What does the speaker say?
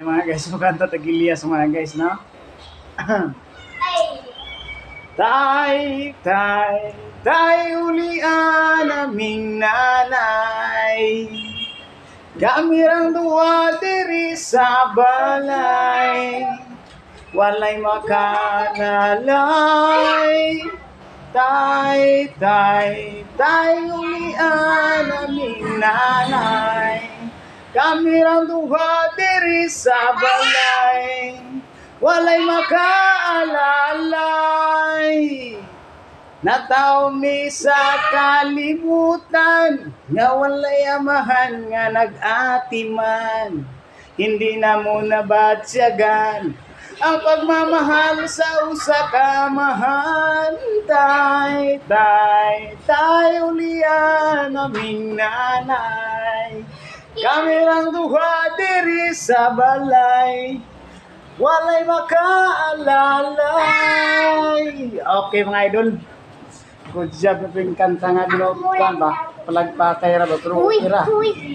Mga guys, magkanta tagilias mga guys, no? tay, tay, tay, ulian aming nanay. Gamirang duwa diri sa balay. Walay makanalay. Tay, tay, tay, ulian aming nanay. Kamirang duha diri sa balay. Walay makaalalay. Nataw mi sa kalibutan nga walay amahan nga nag-atiman. Hindi na mo nabatsyagan ang pagmamahal sa usa ka mahal. Tay, tay, tay, ulian aming nanay. Kami lang duha diri sa balay. Walay makaalalay. Okay mga idol. Good job na kanta nga ginopan ba? Palagpatay ra ba? Uy, uy,